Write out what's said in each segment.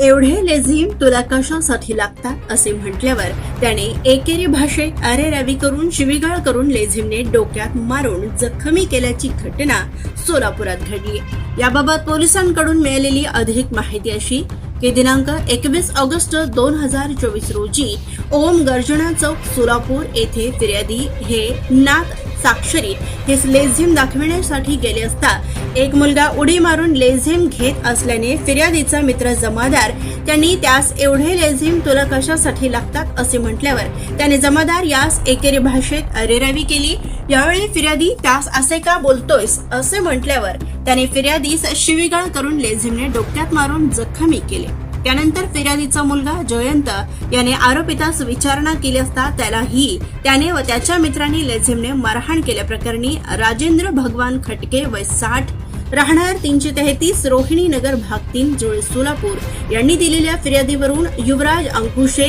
एवढे लेझिम तुला कशासाठी लागतात? असे म्हटल्यावर त्याने एकेरी भाषेत अरे रवी करून शिवीगाळ करून लेझिमने डोक्यात मारून जखमी केल्याची घटना सोलापुरात घडली. याबाबत पोलिसांकडून मिळालेली अधिक माहिती अशी की दिनांक एकवीस ऑगस्ट दोन हजार चोवीस रोजी ओम गर्जना चौक सोलापूर येथे फिर्यादी हे नाथ साक्षरी. हिस लेझिम दाखविण्यासाठी गेले असता एक मुलगा उडी मारून लेझिम घेत असल्याने फिर्यादीचा मित्र जमादार त्यांनी त्यास एवढे लेझिम तुला कशासाठी लागतात? असे म्हटल्यावर त्याने जमादार यास एकेरी भाषेत अरेरावी केली. यावेळी फिर्यादी त्यास असे का बोलतोयस? असे म्हटल्यावर त्याने फिर्यादीस शिवीगाळ करून लेझिमने डोक्यात मारून जखमी केले. त्यानंतर फिर्यादीचा मुलगा जयंत याने आरोपितास विचारणा केली असता त्यालाही त्याने व त्याच्या मित्रांनी लेझिमने मारहाण केल्याप्रकरणी राजेंद्र भगवान खटके वय साठ राहणार तीनशे तेहतीस रोहिणी नगर भाग तीन जुळे सोलापूर. यांनी दिलेल्या फिर्यादीवरून युवराज अंकुशे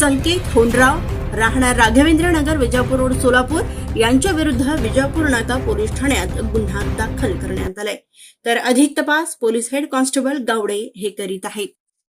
संकेत होनराव राहणार राघवेंद्र नगर विजापूर रोड सोलापूर यांच्या विरुद्ध विजापूर नाका पोलीस ठाण्यात गुन्हा दाखल करण्यात आलाय. तर अधिक तपास पोलीस हेड कॉन्स्टेबल गावडे हे करीत आहेत.